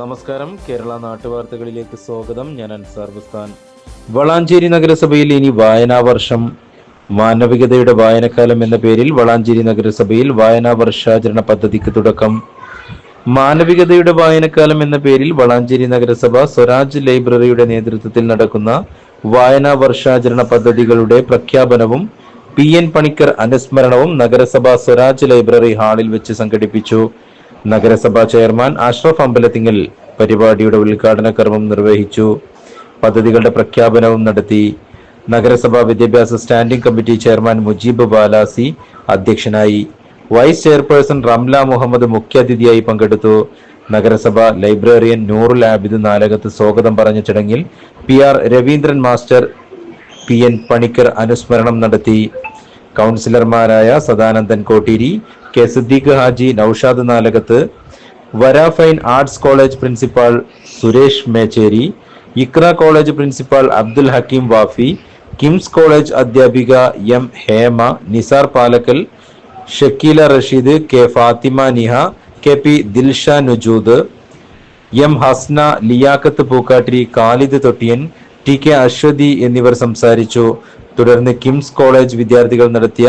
നമസ്കാരം. കേരള നാട്ടുവാർത്തകളിലേക്ക് സ്വാഗതം. ഞാൻ അൻസാർ ബുസ്താൻ. വളാഞ്ചേരി നഗരസഭയിൽ ഇനി വായനാ വർഷം മാനവികതയുടെ വായനക്കാലം എന്ന പേരിൽ വളാഞ്ചേരി നഗരസഭയിൽ വായനാ വർഷാചരണ പദ്ധതിക്ക് തുടക്കം. മാനവികതയുടെ വായനക്കാലം എന്ന പേരിൽ വളാഞ്ചേരി നഗരസഭ സ്വരാജ് ലൈബ്രറിയുടെ നേതൃത്വത്തിൽ നടക്കുന്ന വായനാ വർഷാചരണ പദ്ധതികളുടെ പ്രഖ്യാപനവും പി എൻ പണിക്കർ അനുസ്മരണവും നഗരസഭ സ്വരാജ് ലൈബ്രറി ഹാളിൽ വെച്ച് സംഘടിപ്പിച്ചു. നഗരസഭാ ചെയർമാൻ അഷ്റഫ് അമ്പലത്തിങ്ങൽ പരിപാടിയുടെ ഉദ്ഘാടന കർമ്മം നിർവഹിച്ചു. പദ്ധതികളുടെ പ്രഖ്യാപനവും നടത്തി. നഗരസഭാ വിദ്യാഭ്യാസ standing committee chairman Mujeeb Balasi അധ്യക്ഷനായി. വൈസ് ചെയർപേഴ്സൺ റംല മുഹമ്മദ് മുഖ്യാതിഥിയായി പങ്കെടുത്തു. നഗരസഭ ലൈബ്രറിയൻ നൂറുൽ ആബിദ് നാലകത്ത് സ്വാഗതം പറഞ്ഞ ചടങ്ങിൽ P R Raveendran master P N Panicker അനുസ്മരണം നടത്തി. കൗൺസിലർമാരായ Sadanandan Kotteeri K Siddique Haji Noushad Nalakath വരാഫൈൻ arts college principal Suresh Mechery Iqra college principal Abdul Hakeem Wafi KIMS college അധ്യാപിക M Hema Nisar Palakkal Shakeela Rasheed K Fathima Niha K P Dilsha Nujood M Hasna Liyakath Pookkattiri Khalid Thottiyan T K Aswathi എന്നിവർ സംസാരിച്ചു. തുടർന്ന് KIMS college വിദ്യാർത്ഥികൾ നടത്തിയ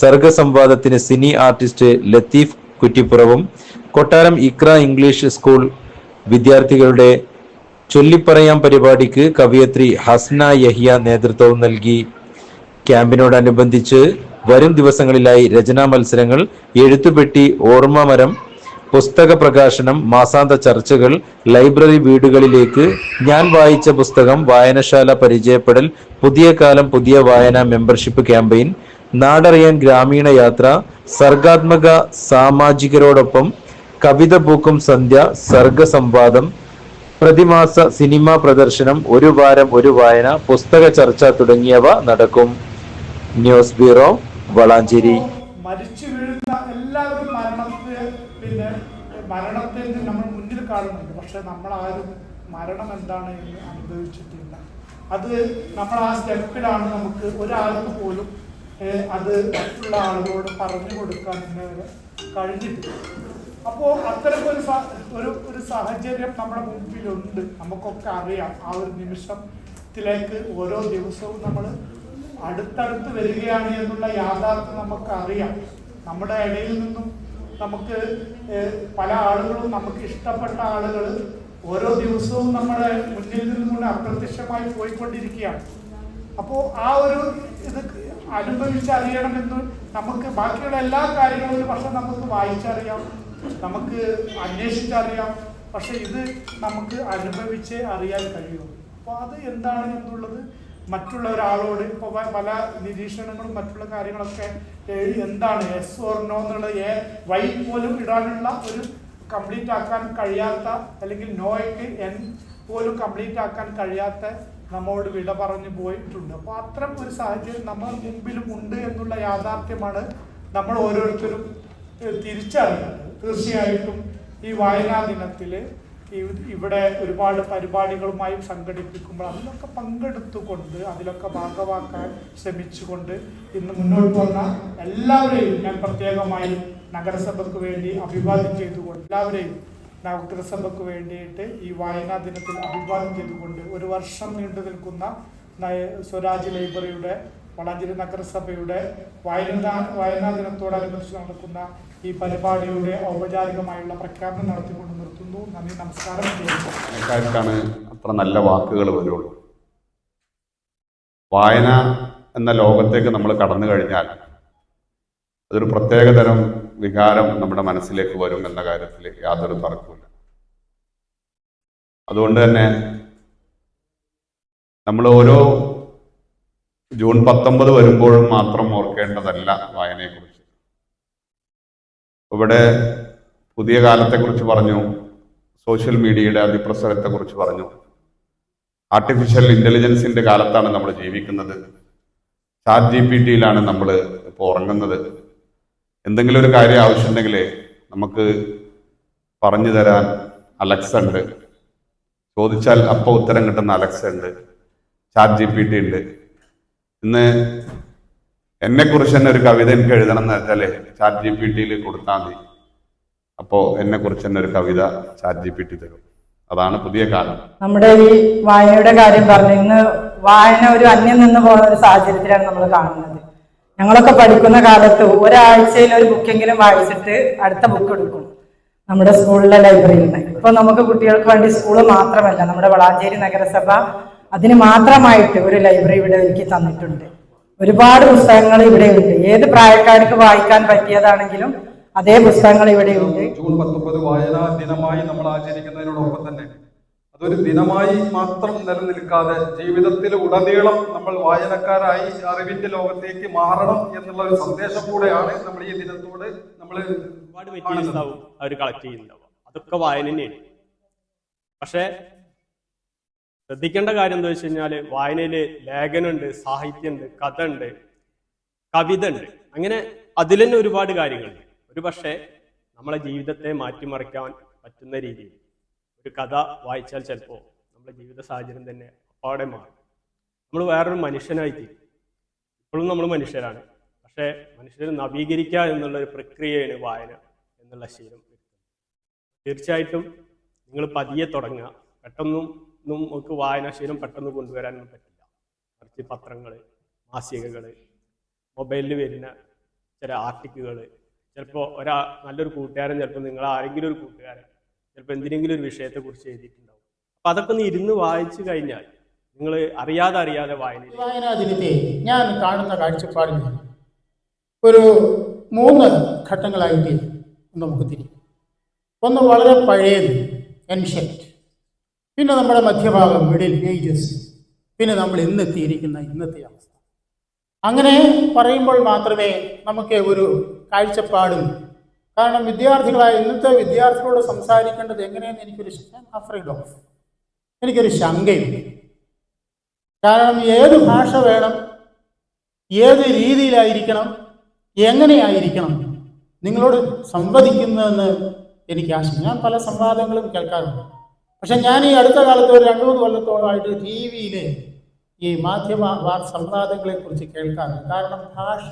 സർഗസംവാദത്തിന് cine artist Latheef കുറ്റിപ്പുറവും കൊട്ടാരം Iqra English school വിദ്യാർത്ഥികളുടെ ചൊല്ലിപ്പറയാം പരിപാടിക്ക് കവിയത്രി ഹസ്ന യഹിയ നേതൃത്വവും നൽകി. ക്യാമ്പിനോടനുബന്ധിച്ച് വരും ദിവസങ്ങളിലായി രചനാ മത്സരങ്ങൾ എഴുത്തുപെട്ടി ഓർമ്മമരം പുസ്തക പ്രകാശനം മാസാന്ത ചർച്ചകൾ ലൈബ്രറി വീടുകളിലേക്ക് ഞാൻ വായിച്ച പുസ്തകം വായനശാല പരിചയപ്പെടൽ പുതിയ കാലം പുതിയ വായന മെമ്പർഷിപ്പ് ക്യാമ്പയിൻ നാടറിയാൻ ഗ്രാമീണ യാത്ര സർഗാത്മക സാമാജികരോടൊപ്പം കവിത പൂക്കും സന്ധ്യ സർഗസംവാദം പ്രതിമാസ സിനിമാ പ്രദർശനം ഒരു വാരം ഒരു വായന പുസ്തക ചർച്ച തുടങ്ങിയവ നടക്കും. News bureau Valanchery. പക്ഷെ നമ്മൾ ആരും മരണം എന്താണ് എന്ന് അനുഭവിച്ചിട്ടില്ല. അത് നമ്മൾ ആ സ്റ്റെപ്പിലാണ് നമുക്ക് ഒരാൾക്ക് പോലും അത് മറ്റുള്ള ആളുകളോട് പറഞ്ഞു കൊടുക്കാൻ ഇന്നവരെ കഴിഞ്ഞിട്ടില്ല. അപ്പോൾ അത്തരം ഒരു ഒരു ഒരു സാഹചര്യം നമ്മുടെ മുമ്പിലുണ്ട്. നമുക്കൊക്കെ അറിയാം. ആ ഒരു നിമിഷത്തിലേക്ക് ഓരോ ദിവസവും നമ്മൾ അടുത്തടുത്ത് വരികയാണ് എന്നുള്ള യാഥാർത്ഥ്യം നമുക്ക് അറിയാം നമ്മുടെ ഇടയിൽ നിന്നും നമുക്ക് പല ആളുകളും നമുക്ക് ഇഷ്ടപ്പെട്ട ആളുകൾ ഓരോ ദിവസവും നമ്മുടെ മുന്നിൽ നിന്നും കൊണ്ട് അപ്രത്യക്ഷമായി പോയിക്കൊണ്ടിരിക്കുകയാണ്. അപ്പോൾ ആ ഒരു ഇത് അനുഭവിച്ചറിയണമെന്ന് നമുക്ക് ബാക്കിയുള്ള എല്ലാ കാര്യങ്ങളും ഒരു പക്ഷെ നമുക്ക് വായിച്ചറിയാം നമുക്ക് അന്വേഷിച്ചറിയാം. പക്ഷെ ഇത് നമുക്ക് അനുഭവിച്ചേ അറിയാൻ കഴിയുള്ളൂ. അപ്പോൾ അത് എന്താണ് എന്നുള്ളത് മറ്റുള്ള ഒരാളോട് ഇപ്പോൾ പല നിരീക്ഷണങ്ങളും മറ്റുള്ള കാര്യങ്ങളൊക്കെ എന്താണ് എസ് ഓർണോ എന്നുള്ളത്? എന്നുള്ള എ വൈ പോലും ഇടാനുള്ള ഒരു കംപ്ലീറ്റ് ആക്കാൻ കഴിയാത്ത അല്ലെങ്കിൽ നോയ്ക്ക് എൻ പോലും കംപ്ലീറ്റ് ആക്കാൻ കഴിയാത്ത നമ്മോട് വിട പറഞ്ഞു പോയിട്ടുണ്ട്. അപ്പോൾ അത്തരം ഒരു സാഹചര്യം നമ്മൾ മുമ്പിലും ഉണ്ട് എന്നുള്ള യാഥാർത്ഥ്യമാണ് നമ്മൾ ഓരോരുത്തരും തിരിച്ചറിയുന്നത് തീർച്ചയായിട്ടും ഈ വായനാ ദിനത്തിൽ ഇവിടെ ഒരുപാട് പരിപാടികളുമായി സംഘടിപ്പിക്കുമ്പോൾ അതിലൊക്കെ പങ്കെടുത്തുകൊണ്ട് അതിലൊക്കെ ഭാഗമാക്കാൻ ശ്രമിച്ചുകൊണ്ട് ഇന്ന് മുന്നോട്ട് വന്ന എല്ലാവരെയും ഞാൻ പ്രത്യേകമായി നഗരസഭയ്ക്ക് വേണ്ടി അഭിവാദ്യം ചെയ്തുകൊണ്ട് എല്ലാവരെയും നഗരസഭയ്ക്ക് വേണ്ടിയിട്ട് ഈ വായനാ ദിനത്തിൽ അഭിവാദ്യം ചെയ്തുകൊണ്ട് ഒരു വർഷം നീണ്ടു നിൽക്കുന്ന സ്വരാജ് ലൈബ്രറിയുടെ വളാഞ്ചേരി നഗരസഭയുടെ വയനാ വയനാ ദിനത്തോടനുബന്ധിച്ച് നടക്കുന്ന ഈ പരിപാടിയുടെ ഔപചാരികമായുള്ള പ്രഖ്യാപനം നടത്തിക്കൊണ്ട് നിർത്തുന്നു. നന്ദി നമസ്കാരം. അത്ര നല്ല വാക്കുകൾ വരുള്ളൂ. വായന എന്ന ലോകത്തേക്ക് നമ്മൾ കടന്നു കഴിഞ്ഞാൽ അതൊരു പ്രത്യേകതരം വികാരം നമ്മുടെ മനസ്സിലേക്ക് വരും എന്ന കാര്യത്തിൽ യാതൊരു തർക്കമില്ല അതുകൊണ്ട് തന്നെ നമ്മൾ ഓരോ ജൂൺ പത്തൊമ്പത് വരുമ്പോഴും മാത്രം ഓർക്കേണ്ടതല്ല വായനയെക്കുറിച്ച്. ഇവിടെ പുതിയ കാലത്തെക്കുറിച്ച് പറഞ്ഞു സോഷ്യൽ മീഡിയയുടെ അതിപ്രസരത്തെക്കുറിച്ച് പറഞ്ഞു. ആർട്ടിഫിഷ്യൽ ഇന്റലിജൻസിന്റെ കാലത്താണ് നമ്മൾ ജീവിക്കുന്നത്. ചാറ്റ് ജി പി ടിയിലാണ് നമ്മൾ ഇപ്പോൾ ഉറങ്ങുന്നത്. എന്തെങ്കിലും ഒരു കാര്യം ആവശ്യമുണ്ടെങ്കിൽ നമുക്ക് പറഞ്ഞു തരാൻ അലക്സ ഉണ്ട്. ചോദിച്ചാൽ അപ്പോൾ ഉത്തരം കിട്ടുന്ന അലക്സ ഉണ്ട്. ചാറ്റ് ജി പി ടി ഉണ്ട്. ഇന്ന് എന്നെക്കുറിച്ച് തന്നെ ഒരു കവിത എനിക്ക് എഴുതണം എന്ന് വെച്ചാൽ ചാറ്റ് ജി പി ടിയിൽ കൊടുത്താൽ മതി. അപ്പോൾ എന്നെക്കുറിച്ച് തന്നെ ഒരു കവിത ചാറ്റ് ജി പി ടി തരും. അതാണ് പുതിയ കാലം. നമ്മുടെ ഈ വായനയുടെ കാര്യം പറഞ്ഞു. ഇന്ന് വായന ഒരു അന്യം നിന്ന് പോകുന്ന ഒരു സാഹചര്യത്തിലാണ് നമ്മൾ കാണുന്നത്. ഞങ്ങളൊക്കെ പഠിക്കുന്ന കാലത്ത് ഒരാഴ്ചയിൽ ഒരു ബുക്കെങ്കിലും വായിച്ചിട്ട് അടുത്ത ബുക്ക് എടുക്കും നമ്മുടെ സ്കൂളിലെ ലൈബ്രറിയിൽ നിന്ന് ഇപ്പൊ നമുക്ക് കുട്ടികൾക്ക് വേണ്ടി സ്കൂൾ മാത്രമല്ല നമ്മുടെ വളാഞ്ചേരി നഗരസഭ അതിന് മാത്രമായിട്ട് ഒരു ലൈബ്രറി ഇവിടെ എനിക്ക് തന്നിട്ടുണ്ട്. ഒരുപാട് പുസ്തകങ്ങൾ ഇവിടെ ഉണ്ട്. ഏത് പ്രായക്കാർക്ക് വായിക്കാൻ പറ്റിയതാണെങ്കിലും അതേ പുസ്തകങ്ങൾ ഇവിടെയുണ്ട് ജൂൺ പത്തൊമ്പത് വായനാ ദിനമായി നമ്മൾ ആചരിക്കുന്നതിനോടൊപ്പം തന്നെ അതൊരു ദിനമായി മാത്രം നിലനിൽക്കാതെ ജീവിതത്തിൽ ഉടനീളം നമ്മൾ വായനക്കാരായി അറിവിന്റെ ലോകത്തേക്ക് മാറണം എന്നുള്ള ഒരു സന്ദേശം കൂടെയാണ് നമ്മൾ ഈ ദിനത്തോട് നമ്മൾ ഒരുപാട് അവർ കളക്ട് ചെയ്യുന്നുണ്ടാവും അതൊക്കെ വായന തന്നെയാണ് പക്ഷേ ശ്രദ്ധിക്കേണ്ട കാര്യം എന്താ വെച്ച് കഴിഞ്ഞാൽ വായനയിൽ ലേഖനമുണ്ട് സാഹിത്യമുണ്ട് കഥ ഉണ്ട് കവിത ഉണ്ട് അങ്ങനെ അതിൽ തന്നെ ഒരുപാട് കാര്യങ്ങളുണ്ട്. ഒരു പക്ഷേ നമ്മളെ ജീവിതത്തെ മാറ്റിമറിക്കാൻ പറ്റുന്ന രീതിയിൽ ഒരു കഥ വായിച്ചാൽ ചിലപ്പോൾ നമ്മുടെ ജീവിത സാഹചര്യം തന്നെ അപ്പാടെ മാറും. നമ്മൾ വേറൊരു മനുഷ്യനായി തീരും. ഇപ്പോഴും നമ്മൾ മനുഷ്യരാണ്. പക്ഷേ മനുഷ്യരെ നവീകരിക്കുക എന്നുള്ള ഒരു പ്രക്രിയയാണ് വായന എന്നുള്ള ശീലം. തീർച്ചയായിട്ടും നിങ്ങൾ പതിയെ തുടങ്ങുക. പെട്ടെന്നും നമുക്ക് വായനാശീലം പെട്ടെന്ന് കൊണ്ടുവരാനൊന്നും പറ്റില്ല. മറിച്ച് പത്രങ്ങൾ മാസികകൾ മൊബൈലിൽ വരുന്ന ചില ആർട്ടിക്കുകൾ ചിലപ്പോൾ ഒരാ നല്ലൊരു കൂട്ടുകാരൻ ചിലപ്പോൾ നിങ്ങൾ ആരെങ്കിലും ഒരു കൂട്ടുകാരൻ ചിലപ്പോൾ എന്തിനെങ്കിലും ഒരു വിഷയത്തെക്കുറിച്ച് എഴുതിയിട്ടുണ്ടാവും. അപ്പം അതൊക്കെ ഒന്ന് ഇരുന്ന് വായിച്ചു കഴിഞ്ഞാൽ നിങ്ങൾ അറിയാതെ അറിയാതെ വായന വായനാ ഞാൻ കാണുന്ന കാഴ്ചപ്പാടിൽ ഒരു മൂന്ന് ഘട്ടങ്ങളായിട്ട് നമുക്ക് തിരിക്കും. ഒന്ന് വളരെ പഴയത് എൻഷ്യന്റ് പിന്നെ നമ്മുടെ മധ്യഭാഗം മിഡിൽ ഏജസ് പിന്നെ നമ്മൾ ഇന്നെത്തിയിരിക്കുന്ന ഇന്നത്തെ അവസ്ഥ. അങ്ങനെ പറയുമ്പോൾ മാത്രമേ നമുക്ക് ഒരു കാഴ്ചപ്പാടും കാരണം വിദ്യാർത്ഥികളായ ഇന്നത്തെ വിദ്യാർത്ഥികളോട് സംസാരിക്കേണ്ടത് എങ്ങനെയെന്ന് എനിക്കൊരു അഫ്രൈഡ് ഓഫ് എനിക്കൊരു ശങ്കയുണ്ട് കാരണം ഏത് ഭാഷ വേണം ഏത് രീതിയിലായിരിക്കണം എങ്ങനെയായിരിക്കണം നിങ്ങളോട് സംവദിക്കുന്നതെന്ന് എനിക്ക് ആശ ഞാൻ പല സംവാദങ്ങളും കേൾക്കാറുണ്ട്. പക്ഷെ ഞാൻ ഈ അടുത്ത കാലത്ത് ഒരു രണ്ടു മൂന്ന് കൊല്ലത്തോളമായിട്ട് ടി വിയിൽ ഈ മാധ്യമ സംവാദങ്ങളെ കുറിച്ച് കേൾക്കാറുണ്ട് കാരണം ഭാഷ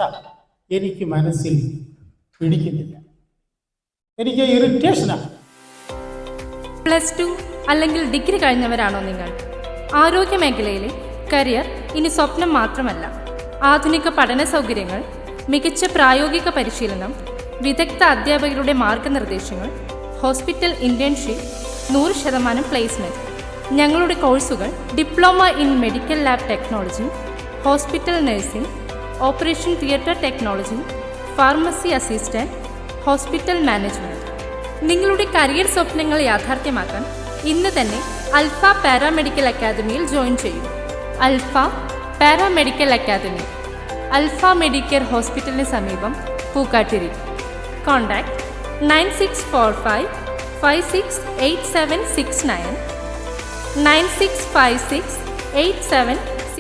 എനിക്ക് മനസ്സിൽ പിടിക്കുന്നില്ല. എനിക്ക് ഇറിറ്റേഷനാണ് പ്ലസ് ടു അല്ലെങ്കിൽ ഡിഗ്രി കഴിഞ്ഞവരാണോ നിങ്ങൾ? ആരോഗ്യ മേഖലയിലെ കരിയർ ഇനി സ്വപ്നം മാത്രമല്ല. ആധുനിക പഠന സൗകര്യങ്ങൾ മികച്ച പ്രായോഗിക പരിശീലനം വിദഗ്ധ അധ്യാപകരുടെ മാർഗനിർദ്ദേശങ്ങൾ ഹോസ്പിറ്റൽ ഇന്റേൺഷിപ്പ് നൂറ് ശതമാനം പ്ലേസ്മെന്റ് ഞങ്ങളുടെ കോഴ്സുകൾ diploma in medical lab technology hospital nursing operation theatre technology pharmacy assistant hospital management നിങ്ങളുടെ കരിയർ സ്വപ്നങ്ങൾ യാഥാർത്ഥ്യമാക്കാൻ ഇന്ന് തന്നെ അൽഫ പാരാമെഡിക്കൽ അക്കാദമിയിൽ ജോയിൻ ചെയ്യൂ. Alfa paramedical academy Alpha medical ഹോസ്പിറ്റലിന് സമീപം Pookkattiri. Contact nine six four five five six eight seven six nine nine six five six eight seven